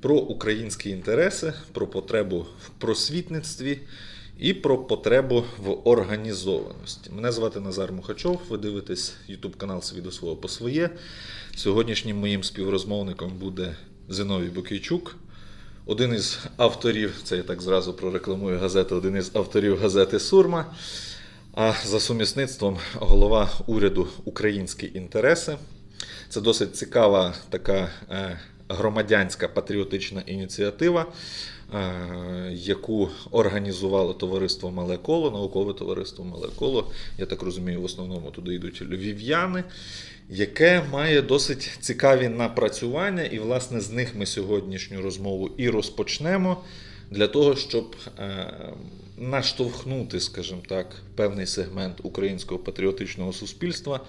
про українські інтереси, про потребу в просвітництві і про потребу в організованості. Мене звати Назар Мухачов. Ви дивитесь YouTube канал «Свій до свого по своє. Сьогоднішнім моїм співрозмовником буде Зиновій Букійчук. Один із авторів, це я так зразу прорекламую газету, один із авторів газети Сурма. А за сумісництвом голова уряду Українські інтереси. Це досить цікава така е, громадянська патріотична ініціатива, е, яку організувало товариство Мале Коло, наукове товариство Мале Коло. Я так розумію, в основному туди йдуть львів'яни, яке має досить цікаві напрацювання, і, власне, з них ми сьогоднішню розмову і розпочнемо для того, щоб е, наштовхнути, скажімо так, певний сегмент українського патріотичного суспільства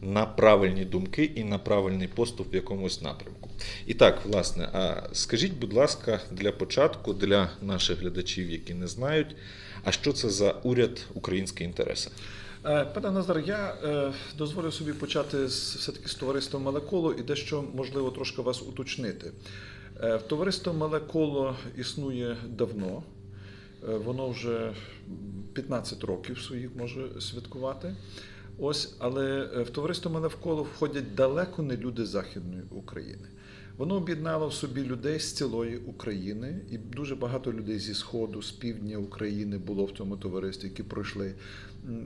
на правильні думки і на правильний поступ в якомусь напрямку. І так, власне, а скажіть, будь ласка, для початку, для наших глядачів, які не знають, а що це за уряд українські інтереси? Е, Пане Назар, я е, дозволю собі почати з все-таки з товариством Мале Коло і дещо можливо трошки вас уточнити. Е, Товариство Мале існує давно, воно вже 15 років своїх може святкувати. Ось, але е, в товариство Мале Коло входять далеко не люди Західної України. Воно об'єднало в собі людей з цілої України, і дуже багато людей зі Сходу, з півдня України було в цьому товаристві, які пройшли.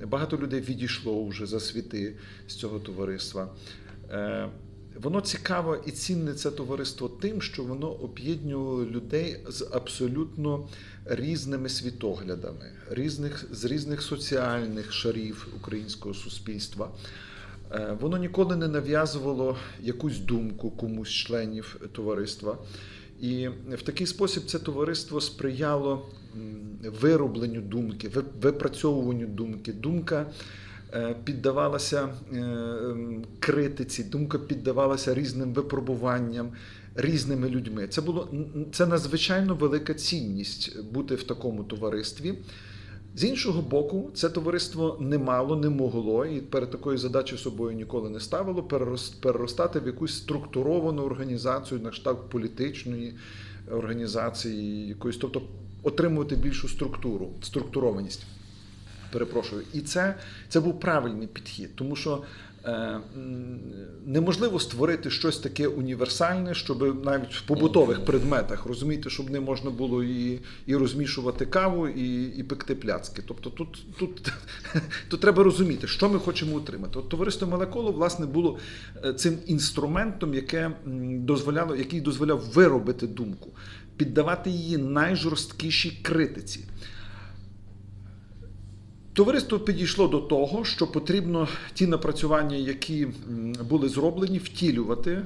Багато людей відійшло вже за світи з цього товариства. Е, Воно цікаво і цінне це товариство тим, що воно об'єднувало людей з абсолютно різними світоглядами, різних, з різних соціальних шарів українського суспільства. Е, Воно ніколи не нав'язувало якусь думку комусь членів товариства. І в такий спосіб це товариство сприяло виробленню думки, випрацьовуванню думки. Думка е, піддавалася е, критиці, думка піддавалася різним випробуванням різними людьми. Це було це надзвичайно велика цінність бути в такому товаристві. З іншого боку, це товариство не мало, не могло і перед такою задачею собою ніколи не ставило переростати в якусь структуровану організацію на кшталт політичної організації, якоїсь, тобто отримувати більшу структуру, структурованість. Перепрошую, і це, це був правильний підхід, тому що е, неможливо створити щось таке універсальне, щоб навіть в побутових предметах розумієте, щоб не можна було і, і розмішувати каву, і, і пекти пляцки. Тобто тут, тут, тут треба розуміти, що ми хочемо отримати. От товариство Малеколо, власне, було е, цим інструментом, яке дозволяло, який дозволяв виробити думку, піддавати її найжорсткішій критиці. Товариство підійшло до того, що потрібно ті напрацювання, які були зроблені, втілювати е,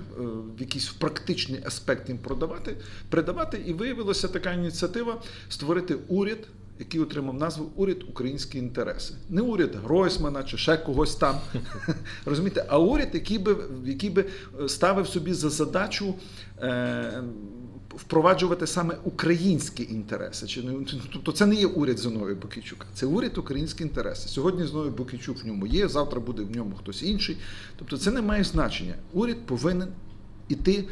в якийсь практичний аспект їм продавати, передавати. І виявилася така ініціатива створити уряд, який отримав назву Уряд українські інтереси. Не уряд Гройсмана чи ще когось там. Розумієте, а уряд, який би, який би е, ставив собі за задачу. Е, впроваджувати саме українські інтереси. Чи не тобто це не є уряд Зиновія Букійчука, це уряд українські інтереси. Сьогодні Зиновій Букійчук в ньому є, завтра буде в ньому хтось інший. Тобто це не має значення. Уряд повинен іти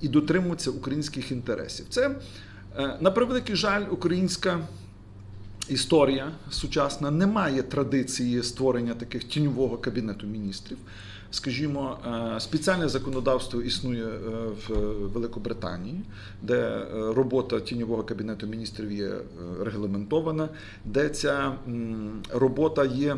і дотримуватися українських інтересів. Це е, на превеликий жаль, українська. Історія сучасна не має традиції створення таких тіньового кабінету міністрів. Скажімо, е, спеціальне законодавство існує е, в Великобританії, де е, робота тіньового кабінету міністрів є регламентована, де ця робота є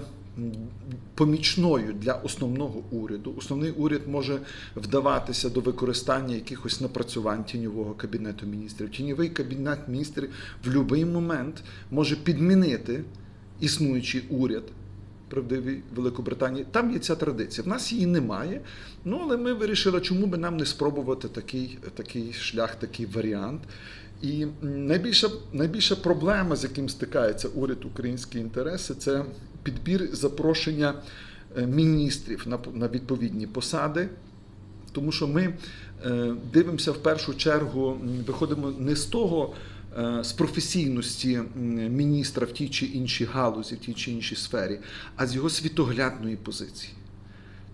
помічною для основного уряду. Основний уряд може вдаватися до використання якихось напрацювань тіньового кабінету міністрів. Тіньовий кабінет міністрів в будь-який момент може підмінити існуючий уряд. Правдивій Великобританії, там є ця традиція. В нас її немає. Ну але ми вирішили, чому би нам не спробувати такий, такий шлях, такий варіант. І найбільша, найбільша проблема, з яким стикається уряд українські інтереси, це підбір запрошення е, міністрів на, на відповідні посади. Тому що ми е, дивимося в першу чергу, виходимо не з того, з професійності міністра в тій чи іншій галузі, в тій чи іншій сфері, а з його світоглядної позиції.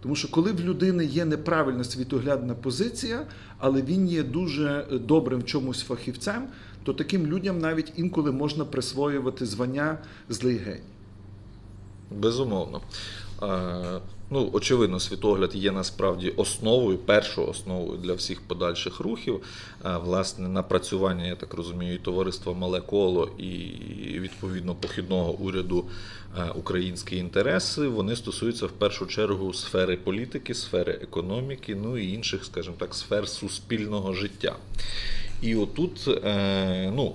Тому що коли в людини є неправильна світоглядна позиція, але він є дуже добрим в чомусь фахівцем, то таким людям навіть інколи можна присвоювати звання злий геній. Безумовно. Ну, очевидно, світогляд є насправді основою, першою основою для всіх подальших рухів. Е, Власне, напрацювання, я так розумію, і товариства Мале коло і відповідно похідного уряду е, українські інтереси. Вони стосуються в першу чергу сфери політики, сфери економіки, ну і інших, скажімо так, сфер суспільного життя. І отут, е, ну,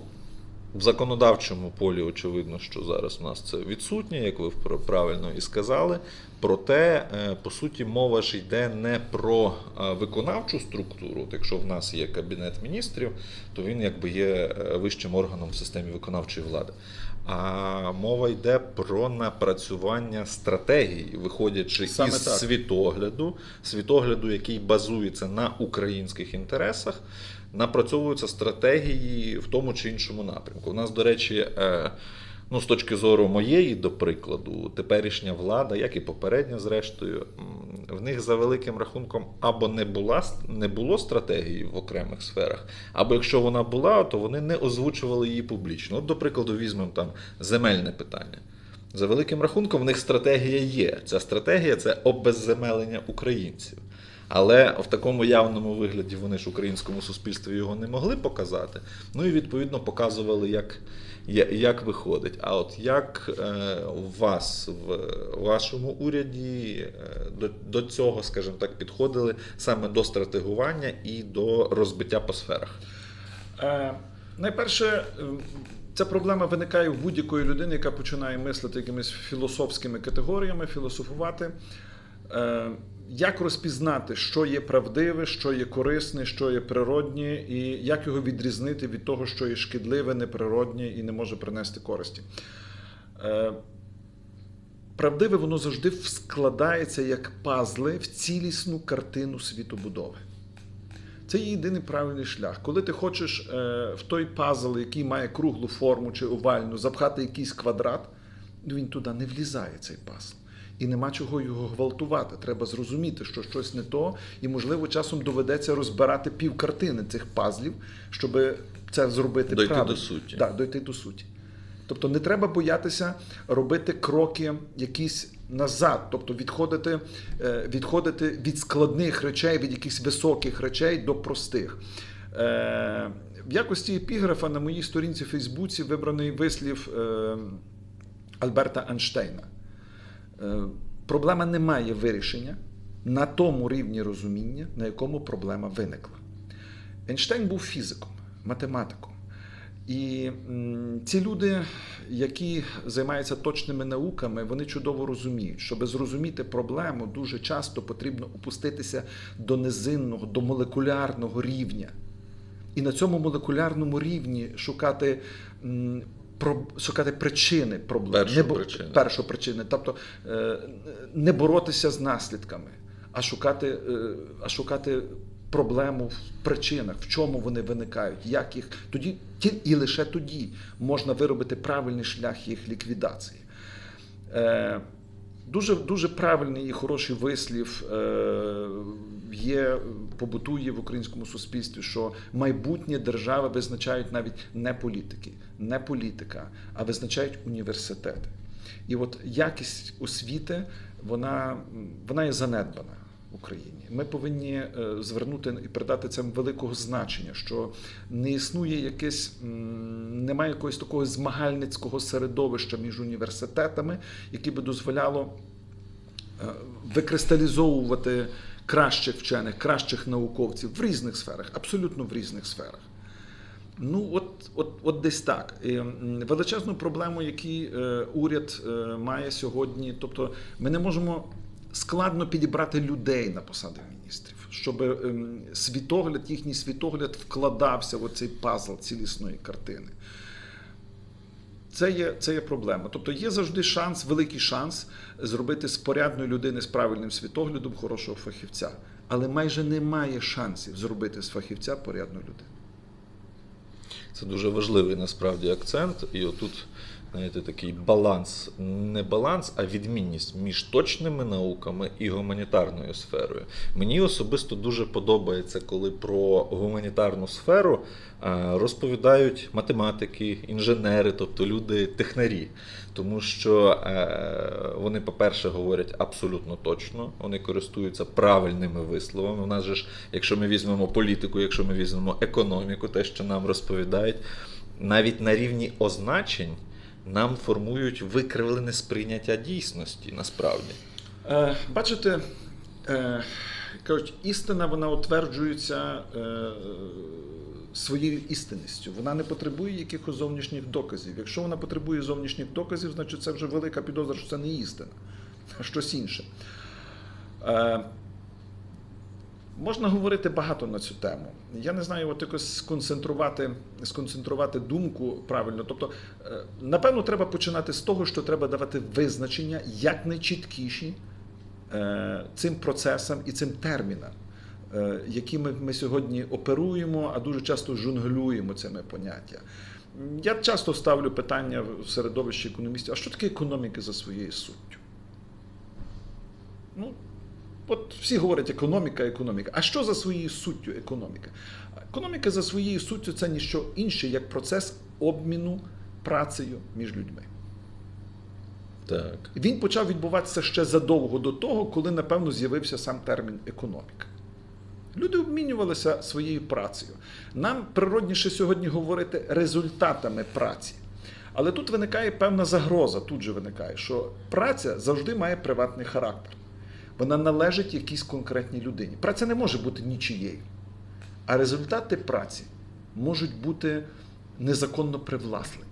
в законодавчому полі очевидно, що зараз у нас це відсутнє, як ви пр- правильно і сказали. Проте, е, по суті, мова ж йде не про е, виконавчу структуру. От якщо в нас є кабінет міністрів, то він якби є е, вищим органом в системі виконавчої влади. А мова йде про напрацювання стратегії, виходячи Саме із так. світогляду, світогляду, який базується на українських інтересах, напрацьовуються стратегії в тому чи іншому напрямку. У нас, до речі, е, ну, з точки зору моєї, до прикладу, теперішня влада, як і попередня, зрештою, в них за великим рахунком або не була не було стратегії в окремих сферах, або якщо вона була, то вони не озвучували її публічно. От, до прикладу, візьмемо там земельне питання. За великим рахунком, в них стратегія є. Ця стратегія це обезземелення українців. Але в такому явному вигляді вони ж українському суспільстві його не могли показати. Ну і відповідно показували, як, як виходить. А от як е, у вас в вашому уряді е, до, до цього, скажімо так, підходили саме до стратегування і до розбиття по сферах? Е, найперше, е, ця проблема виникає в будь-якої людини, яка починає мислити якимись філософськими категоріями, філософувати. Як розпізнати, що є правдиве, що є корисне, що є природнє, і як його відрізнити від того, що є шкідливе, неприроднє і не може принести користі? Е, правдиве воно завжди складається як пазли в цілісну картину світобудови. Це є єдиний правильний шлях. Коли ти хочеш е, в той пазл, який має круглу форму чи овальну, запхати якийсь квадрат, він туди не влізає, цей пазл. І нема чого його гвалтувати. Треба зрозуміти, що щось не то, і, можливо, часом доведеться розбирати пів картини цих пазлів, щоб це зробити Дойти правильно. до суті. Так, дойти до суті. Тобто не треба боятися робити кроки якісь назад, тобто відходити, е, відходити від складних речей, від якихось високих речей до простих. Е, В якості епіграфа на моїй сторінці в Фейсбуці вибраний вислів е, Альберта Ейнштейна. Е, Проблема не має вирішення на тому рівні розуміння, на якому проблема виникла. Ейнштейн був фізиком, математиком. І ці люди, які займаються точними науками, вони чудово розуміють, щоб зрозуміти проблему, дуже часто потрібно опуститися до низинного, до молекулярного рівня. І на цьому молекулярному рівні шукати, про- шукати причини проблем. Першу Не бо- причину. першу причину. Тобто е, не боротися з наслідками, а шукати, е, а шукати проблему в причинах, в чому вони виникають, як їх тоді ті- і лише тоді можна виробити правильний шлях їх ліквідації. Е, Дуже, дуже правильний і хороший вислів е, є, побутує в українському суспільстві, що майбутнє держави визначають навіть не політики, не політика, а визначають університети. І от якість освіти вона, вона є занедбана в Україні. Ми повинні е, звернути і придати цьому великого значення, що не існує якесь, немає якогось такого змагальницького середовища між університетами, яке би дозволяло е, викристалізовувати кращих вчених, кращих науковців в різних сферах, абсолютно в різних сферах. Ну, от, от, от десь так. Величезну проблему, яку е, уряд е, має сьогодні, тобто ми не можемо складно підібрати людей на посади міністрів, щоб ем, світогляд, їхній світогляд вкладався в цей пазл цілісної картини. Це є, це є проблема. Тобто є завжди шанс, великий шанс зробити з порядної людини з правильним світоглядом хорошого фахівця. Але майже немає шансів зробити з фахівця порядну людину. Це дуже важливий насправді акцент. І отут знаєте, такий баланс, не баланс, а відмінність між точними науками і гуманітарною сферою. Мені особисто дуже подобається, коли про гуманітарну сферу е, розповідають математики, інженери, тобто люди технарі. Тому що е, вони, по-перше, говорять абсолютно точно, вони користуються правильними висловами. У нас же ж, якщо ми візьмемо політику, якщо ми візьмемо економіку, те, що нам розповідають, навіть на рівні означень нам формують викривлене сприйняття дійсності насправді. Е, бачите, е, кажуть, істина вона утверджується е, своєю істинністю. Вона не потребує якихось зовнішніх доказів. Якщо вона потребує зовнішніх доказів, значить це вже велика підозра, що це не істина, а щось інше. Е, Можна говорити багато на цю тему. Я не знаю, от якось сконцентрувати, сконцентрувати думку правильно. Тобто, е, напевно, треба починати з того, що треба давати визначення якнайчіткіші е, цим процесам і цим термінам, е, якими ми сьогодні оперуємо, а дуже часто жонглюємо цими поняття. Я часто ставлю питання в середовищі економістів: а що таке економіка за своєю суттю? Ну, От всі говорять економіка, економіка. А що за своєю суттю економіка? Економіка за своєю суттю це ніщо інше, як процес обміну працею між людьми. Так. Він почав відбуватися ще задовго до того, коли, напевно, з'явився сам термін економіка. Люди обмінювалися своєю працею. Нам природніше сьогодні говорити результатами праці. Але тут виникає певна загроза, тут же виникає, що праця завжди має приватний характер. Вона належить якійсь конкретній людині. Праця не може бути нічією. А результати праці можуть бути незаконно привласнені.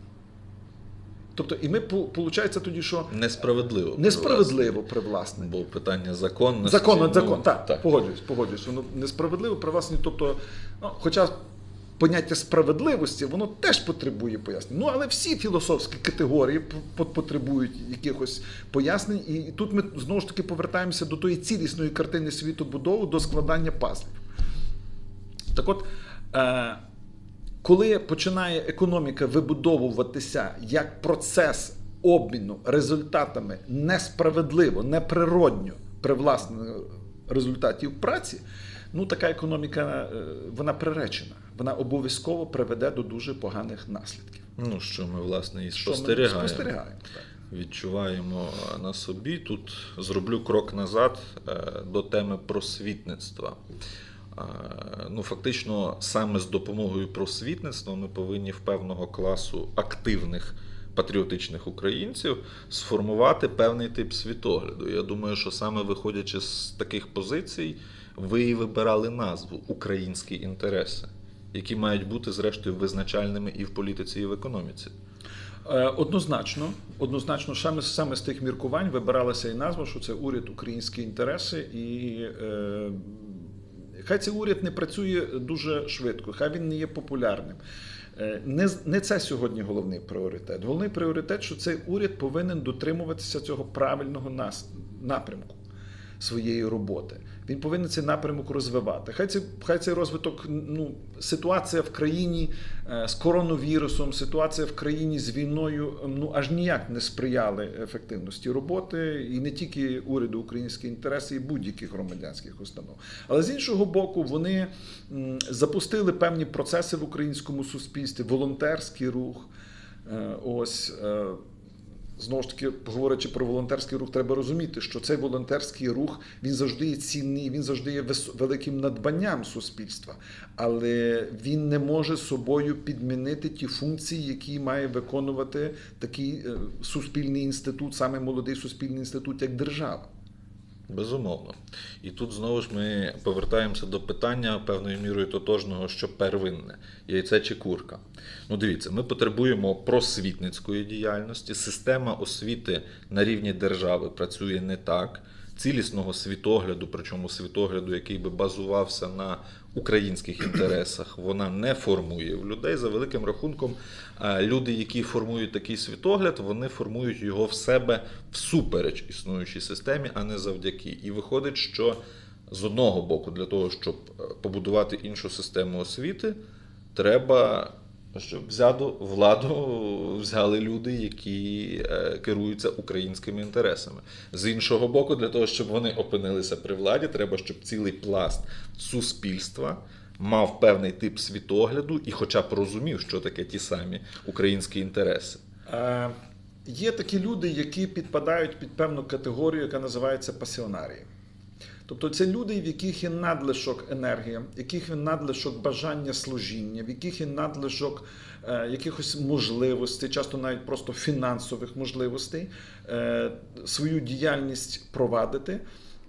Тобто, і ми виходить тоді, що Несправедливо. несправедливо привласнені. Бо питання законності. Закон, ну, закон, так, так. погоджуюсь, погоджуюсь. Воно несправедливо привласнені. Тобто, ну, хоча поняття справедливості, воно теж потребує пояснень. Ну, але всі філософські категорії потребують якихось пояснень. І тут ми знову ж таки повертаємося до тої цілісної картини світобудови, до складання пазлів. Так от, е, коли починає економіка вибудовуватися як процес обміну результатами несправедливо, неприродньо привласнених результатів праці, ну така економіка е, вона приречена. Вона обов'язково приведе до дуже поганих наслідків. Ну, що ми, власне, і Що ми спостерігаємо. спостерігаємо. так. Відчуваємо на собі. Тут зроблю крок назад е, до теми просвітництва. Е, Ну, фактично, саме з допомогою просвітництва ми повинні в певного класу активних патріотичних українців сформувати певний тип світогляду. Я думаю, що саме виходячи з таких позицій, ви і вибирали назву Українські інтереси, які мають бути, зрештою, визначальними і в політиці, і в економіці. Е, Однозначно, однозначно, саме, саме з тих міркувань вибиралася і назва, що це уряд українські інтереси, і е, хай цей уряд не працює дуже швидко, хай він не є популярним. Е, Не, не це сьогодні головний пріоритет. Головний пріоритет, що цей уряд повинен дотримуватися цього правильного нас, напрямку своєї роботи. Він повинен цей напрямок розвивати. Хай цей, хай цей розвиток, ну, ситуація в країні е, з коронавірусом, ситуація в країні з війною ну аж ніяк не сприяли ефективності роботи, і не тільки уряду українські інтереси, і будь-яких громадянських установ. Але з іншого боку, вони запустили певні процеси в українському суспільстві, волонтерський рух. Е, Ось е, знову ж таки, говорячи про волонтерський рух, треба розуміти, що цей волонтерський рух він завжди є цінний, він завжди є великим надбанням суспільства, але він не може собою підмінити ті функції, які має виконувати такий е, суспільний інститут, саме молодий суспільний інститут, як держава. Безумовно. І тут знову ж ми повертаємося до питання певною мірою тотожного, що первинне яйце чи курка. Ну, дивіться, ми потребуємо просвітницької діяльності. Система освіти на рівні держави працює не так. Цілісного світогляду, причому світогляду, який би базувався на українських інтересах, вона не формує в людей. За великим рахунком, люди, які формують такий світогляд, вони формують його в себе всупереч існуючій системі, а не завдяки. І виходить, що з одного боку, для того, щоб е, побудувати іншу систему освіти, треба щоб взяду, владу взяли люди, які е, керуються українськими інтересами. З іншого боку, для того, щоб вони опинилися при владі, треба, щоб цілий пласт суспільства мав певний тип світогляду і хоча б розумів, що таке ті самі українські інтереси. Е, Є такі люди, які підпадають під певну категорію, яка називається пасіонарії. Тобто це люди, в яких є надлишок енергії, в яких є надлишок бажання служіння, в яких є надлишок е, якихось можливостей, часто навіть просто фінансових можливостей, е, свою діяльність провадити.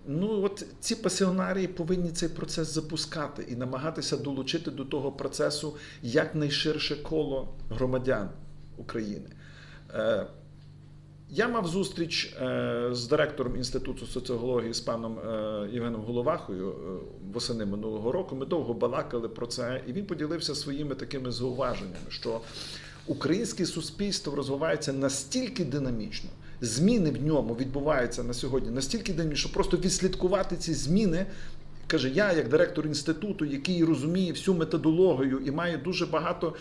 Ну, от ці пасіонарії повинні цей процес запускати і намагатися долучити до того процесу якнайширше коло громадян України. Я мав зустріч е, з директором Інституту соціології з паном е, Євгеном Головахою е, восени минулого року. Ми довго балакали про це, і він поділився своїми такими зауваженнями, що українське суспільство розвивається настільки динамічно, зміни в ньому відбуваються на сьогодні настільки динамічно, що просто відслідкувати ці зміни. Каже, я, як директор інституту, який розуміє всю методологію і має дуже багато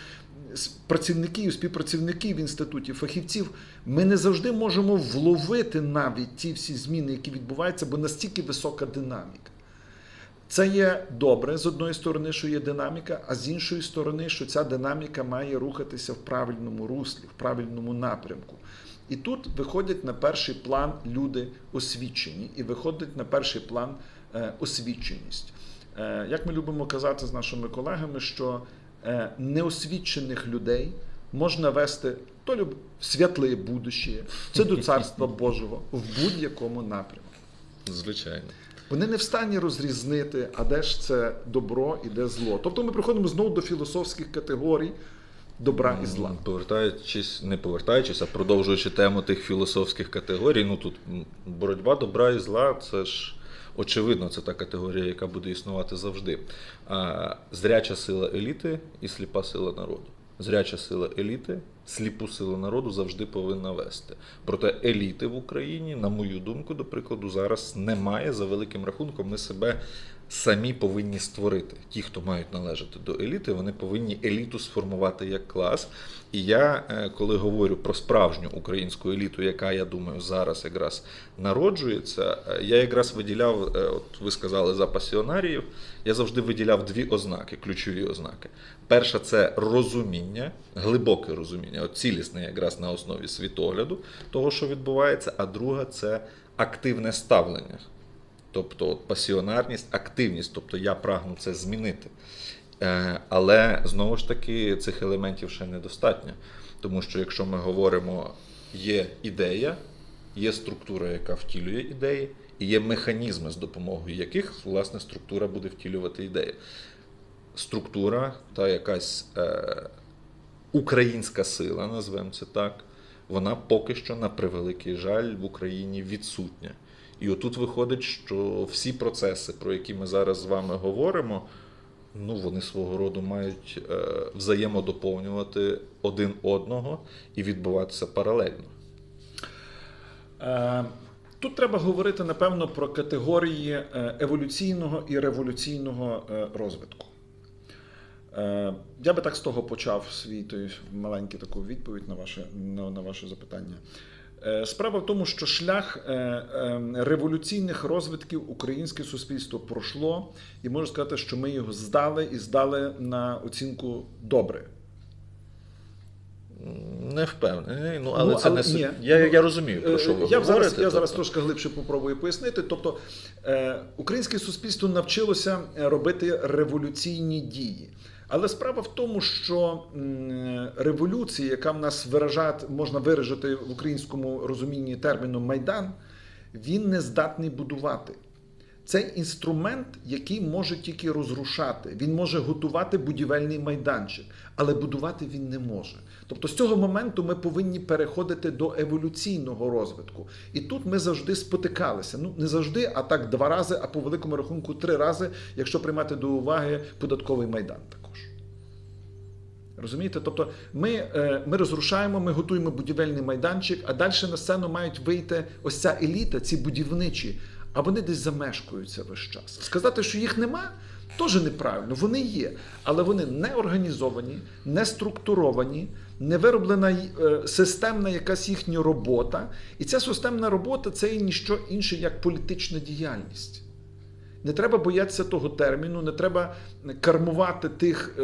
працівників, співпрацівників в інституті, фахівців, ми не завжди можемо вловити навіть ті всі зміни, які відбуваються, бо настільки висока динаміка. Це є добре з одної сторони, що є динаміка, а з іншої сторони, що ця динаміка має рухатися в правильному руслі, в правильному напрямку. І тут виходять на перший план люди освічені, і виходить на перший план е, освіченість. Е, як ми любимо казати з нашими колегами, що неосвічених людей можна вести то люб- в світле будуще, це до Царства Божого в будь-якому напрямку. Звичайно. Вони не в стані розрізнити, а де ж це добро і де зло. Тобто ми приходимо знову до філософських категорій добра і зла. Повертаючись, не повертаючись, а продовжуючи тему тих філософських категорій, ну тут боротьба добра і зла, це ж очевидно, це та категорія, яка буде існувати завжди. Зряча сила еліти і сліпа сила народу. Зряча сила еліти, сліпу силу народу завжди повинна вести. Проте еліти в Україні, на мою думку, до прикладу, зараз немає за великим рахунком. Ми себе самі повинні створити. Ті, хто мають належати до еліти, вони повинні еліту сформувати як клас. І я, е, коли говорю про справжню українську еліту, яка, я думаю, зараз якраз народжується, е, я якраз виділяв, е, от ви сказали за пасіонаріїв, я завжди виділяв дві ознаки, ключові ознаки. Перша це розуміння, глибоке розуміння, от цілісне якраз на основі світогляду того, що відбувається, а друга це активне ставлення. Тобто от, пасіонарність, активність, тобто я прагну це змінити. Е, але знову ж таки цих елементів ще недостатньо. Тому що якщо ми говоримо, є ідея, є структура, яка втілює ідеї, і є механізми, з допомогою яких власне структура буде втілювати ідеї. Структура та якась е, українська сила, назвемо це так, вона поки що, на превеликий жаль, в Україні відсутня. І отут виходить, що всі процеси, про які ми зараз з вами говоримо, ну вони свого роду мають е, взаємодоповнювати один одного і відбуватися паралельно. Е, Тут треба говорити, напевно, про категорії е, еволюційного і революційного розвитку. Я би так з того почав свій той маленький таку відповідь на ваше, на, на ваше запитання. Е, Справа в тому, що шлях е, е, революційних розвитків українське суспільство пройшло, і можу сказати, що ми його здали і здали на оцінку добре. Не впевнений, ну але Ну, це але не ні. я, Ну, я розумію, про що ви я говорите. зараз, я тобто- зараз трошки глибше попробую пояснити. Тобто, е, українське суспільство навчилося робити революційні дії. Але справа в тому, що революція, яка в нас виражає, можна виражити в українському розумінні терміну майдан, він не здатний будувати. Це інструмент, який може тільки розрушати. Він може готувати будівельний майданчик, але будувати він не може. Тобто з цього моменту ми повинні переходити до еволюційного розвитку. І тут ми завжди спотикалися. Ну не завжди, а так два рази, а по великому рахунку три рази, якщо приймати до уваги податковий майдан також. Розумієте? Тобто ми, е, ми розрушаємо, ми готуємо будівельний майданчик, а далі на сцену мають вийти ось ця еліта, ці будівничі, а вони десь замешкаються весь час. Сказати, що їх нема, Теж неправильно, вони є, але вони не організовані, не структуровані, не вироблена е, системна якась їхня робота. І ця системна робота це і ніщо інше, як політична діяльність. Не треба боятися того терміну, не треба кармувати тих е,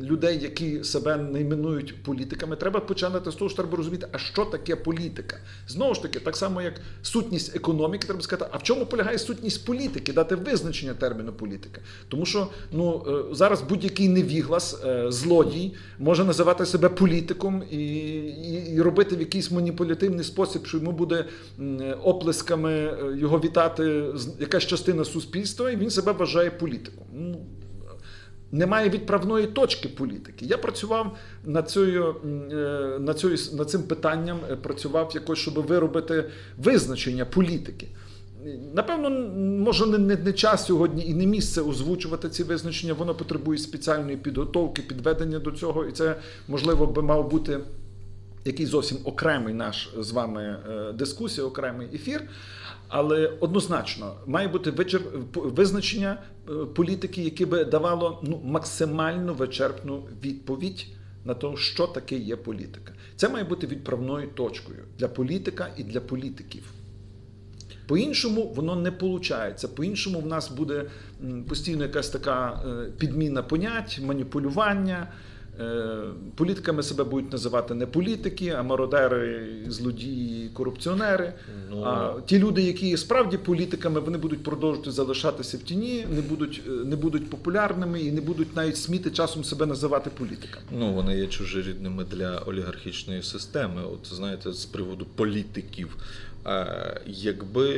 людей, які себе не іменують політиками. Треба починати з того, що треба розуміти, а що таке політика. Знову ж таки, так само як сутність економіки, треба сказати, а в чому полягає сутність політики, дати визначення терміну політика. Тому що ну, е, зараз будь-який невіглас, е, злодій може називати себе політиком і, і, і робити в якийсь маніпулятивний спосіб, що йому буде м, оплесками е, його вітати якась частина суспільства, і він себе вважає політиком. Ну, немає відправної точки політики. Я працював над, цією, над, цією, над цим питанням, е, працював якось, щоб виробити визначення політики. Напевно, може не, не, не час сьогодні і не місце озвучувати ці визначення. Воно потребує спеціальної підготовки, підведення до цього, і це можливо би мав бути який зовсім окремий наш з вами е, дискусія, окремий ефір. Але однозначно має бути визначення е, політики, яке би давало ну, максимально вичерпну відповідь на те, що таке є політика. Це має бути відправною точкою для політика і для політиків. По-іншому воно не виходить. По-іншому в нас буде постійно якась така е, підміна понять, маніпулювання. Е, Політиками себе будуть називати не політики, а мародери, злодії, корупціонери. Ну. А ті люди, які справді політиками, вони будуть продовжувати залишатися в тіні, не будуть, е, не будуть популярними і не будуть навіть сміти часом себе називати політиками. Ну, вони є чужорідними для олігархічної системи. От знаєте, з приводу політиків. Е, якби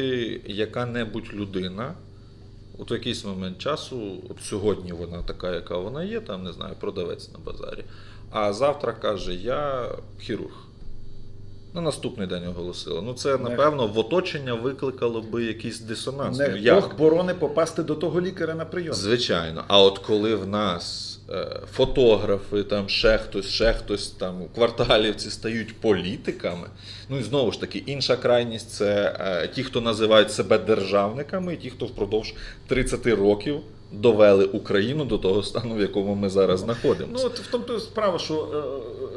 яка-небудь людина от в якийсь момент часу, от сьогодні вона така, яка вона є, там не знаю, продавець на базарі, а завтра каже: Я хірург. На наступний день оголосила. Ну, це, напевно, в оточення викликало би якийсь дисонанс. Не ну, як? Бог борони попасти до того лікаря на прийом. Звичайно. А от коли в нас фотографи, там ще хтось, ще хтось там у кварталівці стають політиками. Ну і знову ж таки, інша крайність це е, ті, хто називають себе державниками, і ті, хто впродовж 30 років довели Україну до того стану, в якому ми зараз Ну, знаходимося. от в тому то справа, що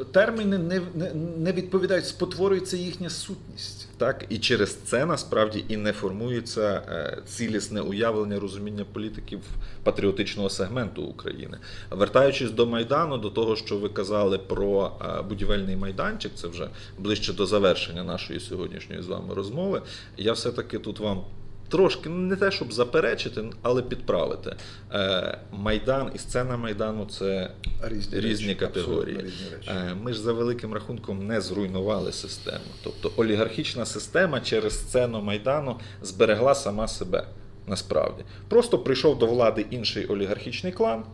е, терміни не, не, не відповідають, спотворюється їхня сутність. Так, і через це насправді і не формується е, цілісне уявлення розуміння політиків патріотичного сегменту України. Вертаючись до Майдану, до того, що ви казали про е, будівельний майданчик, це вже ближче до завершення нашої сьогоднішньої з вами розмови. Я все-таки тут вам. Трошки ну, не те, щоб заперечити, але підправити. Е, Майдан і сцена Майдану це Різні, різні речі, категорії. різні речі. Е, Ми ж за великим рахунком не зруйнували систему. Тобто олігархічна система через сцену Майдану зберегла сама себе насправді. Просто прийшов до влади інший олігархічний клан,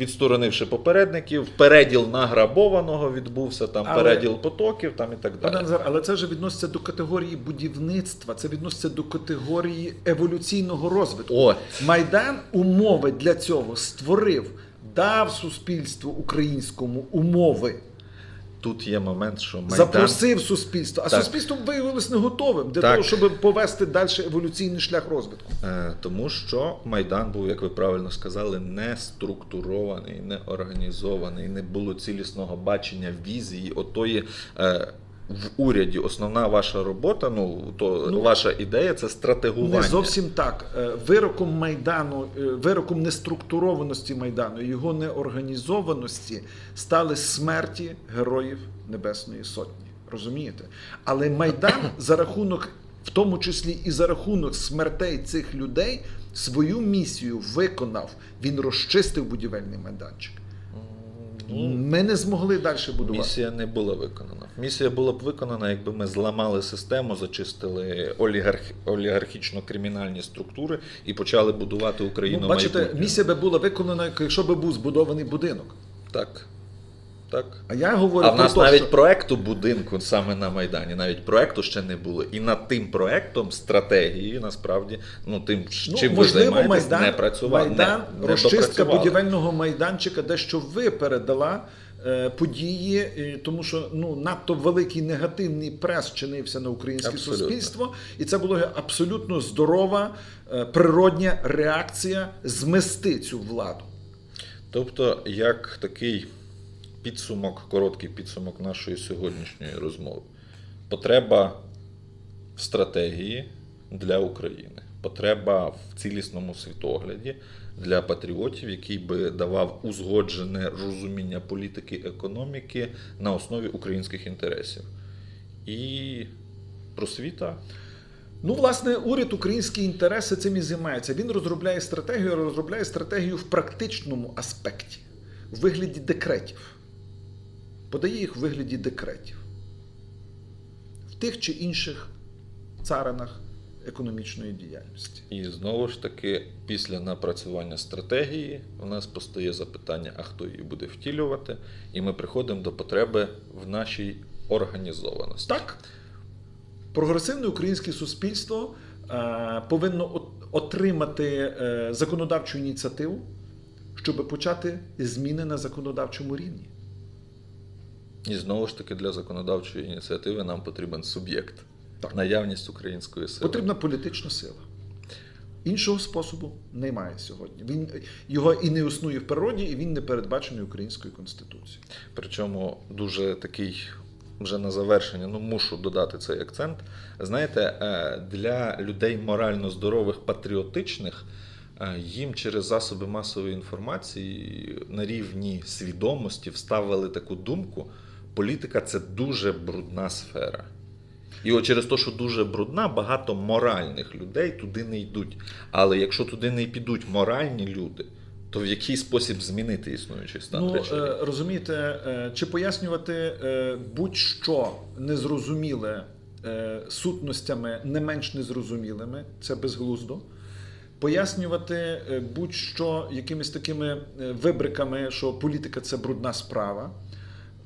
відсторонивши попередників, переділ награбованого відбувся, там Але- переділ потоків там і так Пане далі. Назар, але це вже відноситься до категорії будівництва, це відноситься до категорії еволюційного розвитку. От. Майдан умови для цього створив, дав суспільству українському умови, Тут є момент, що Майдан запросив суспільство, а Так. суспільство виявилось не готовим для Так. того, щоб повести далі еволюційний шлях розвитку. Е, Тому що Майдан був, як ви правильно сказали, не структурований, не організований, не було цілісного бачення візії. Отої е, в уряді основна ваша робота, ну то Ну, ваша ідея це стратегування. Не зовсім так. Е, Вироком Майдану, е, вироком неструктурованості Майдану, його неорганізованості стали смерті героїв Небесної Сотні. Розумієте? Але Майдан за рахунок, в тому числі і за рахунок смертей цих людей, свою місію виконав. Він розчистив будівельний майданчик. Ну, Ми не змогли далі будувати. Місія не була виконана. Місія була б виконана, якби ми зламали систему, зачистили олігарх... олігархічно-кримінальні структури і почали будувати Україну. Ну, бачите, майбутнє. місія би була виконана, якщо би був збудований будинок. Так. Так. А я говорю А в про нас те, навіть що... проекту будинку саме на Майдані, навіть проекту ще не було. І над тим проектом стратегії насправді, ну тим, Ну, чим ви можливо, займаєтесь, Майдан, не працював. Майдан не, не розчистка будівельного майданчика, дещо ви передала е, події, тому що ну надто великий негативний прес чинився на українське Абсолютно. суспільство, і це була абсолютно здорова е, природня реакція змести цю владу. Тобто, як такий підсумок, короткий підсумок нашої сьогоднішньої розмови. Потреба в стратегії для України, потреба в цілісному світогляді для патріотів, який би давав узгоджене розуміння політики економіки на основі українських інтересів. І просвіта Ну, власне, уряд українські інтереси цим і займається. Він розробляє стратегію, розробляє стратегію в практичному аспекті, в вигляді декретів. Подає їх в вигляді декретів в тих чи інших царинах економічної діяльності. І знову ж таки, після напрацювання стратегії у нас постає запитання, а хто її буде втілювати, і ми приходимо до потреби в нашій організованості. Так, прогресивне українське суспільство е, повинно отримати е, законодавчу ініціативу, щоб почати зміни на законодавчому рівні. І знову ж таки, для законодавчої ініціативи нам потрібен суб'єкт, Так. наявність української сили. Потрібна політична сила. Іншого способу немає сьогодні. Він його і не існує в природі, і він не передбачений українською конституцією. Причому дуже такий, вже на завершення, ну мушу додати цей акцент. Знаєте, е, для людей морально здорових, патріотичних, е, їм через засоби масової інформації на рівні свідомості вставили таку думку: політика це дуже брудна сфера. І от через те, що дуже брудна, багато моральних людей туди не йдуть. Але якщо туди не підуть моральні люди, то в який спосіб змінити існуючий стан Ну, речей? е, розумієте, е, чи пояснювати е, будь-що незрозуміле сутностями не менш незрозумілими, це безглуздо. Пояснювати будь-що якимись такими вибриками, що політика це брудна справа.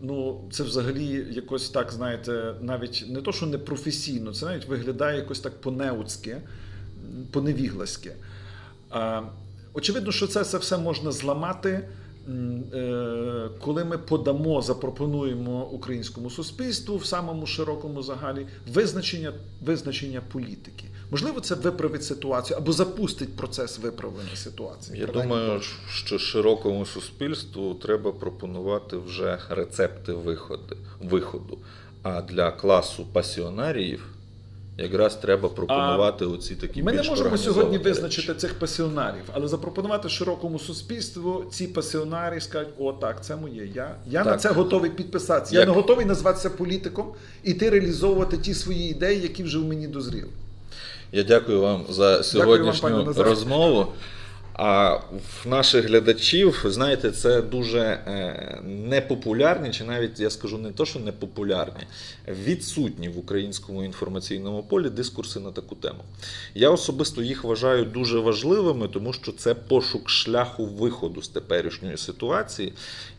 Ну, це взагалі якось так, знаєте, навіть не то, що не професійно, це навіть виглядає якось так по-неуцьки, м, по-невігласьки. Очевидно, що це, все можна зламати, коли ми подамо, запропонуємо українському суспільству в самому широкому загалі визначення, визначення політики. Можливо, це виправить ситуацію або запустить процес виправлення ситуації. Я Принаймні, думаю, що широкому суспільству треба пропонувати вже рецепти виходу. виходу. А для класу пасіонаріїв якраз треба пропонувати оці такі Ми не можемо сьогодні визначити речі. цих пасіонарів, але запропонувати широкому суспільству ці пасіонарі скажуть, о, так, це моє. Я, я на це готовий підписатися. Я не готовий назватися політиком і ти реалізовувати ті свої ідеї, які вже в мені дозріли. Я дякую вам за сьогоднішню вам, розмову. А в наших глядачів, знаєте, це дуже е, непопулярні, чи навіть я скажу не то, що непопулярні, відсутні в українському інформаційному полі дискурси на таку тему. Я особисто їх вважаю дуже важливими, тому що це пошук шляху виходу з теперішньої ситуації.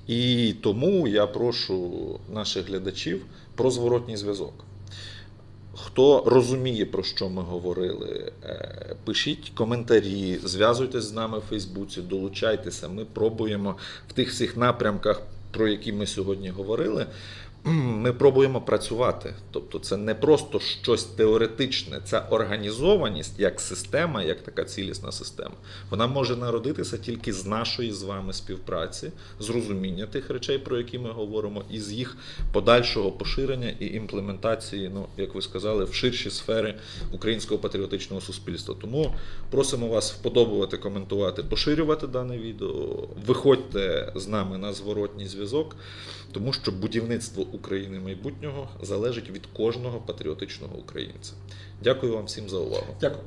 І тому я прошу наших глядачів про зворотній зв'язок. Хто розуміє, про що ми говорили, е, пишіть коментарі, зв'язуйтесь з нами в Фейсбуці, долучайтеся. Ми пробуємо в тих всіх напрямках, про які ми сьогодні говорили. Ми пробуємо працювати. Тобто, це не просто щось теоретичне, це організованість як система, як така цілісна система. Вона може народитися тільки з нашої з вами співпраці, з розуміння тих речей, про які ми говоримо, і з їх подальшого поширення і імплементації, ну як ви сказали, в ширші сфери українського патріотичного суспільства. Тому просимо вас вподобувати, коментувати, поширювати дане відео. Виходьте з нами на зворотній зв'язок, тому що будівництво України майбутнього залежить від кожного патріотичного українця. Дякую вам всім за увагу. Дякую.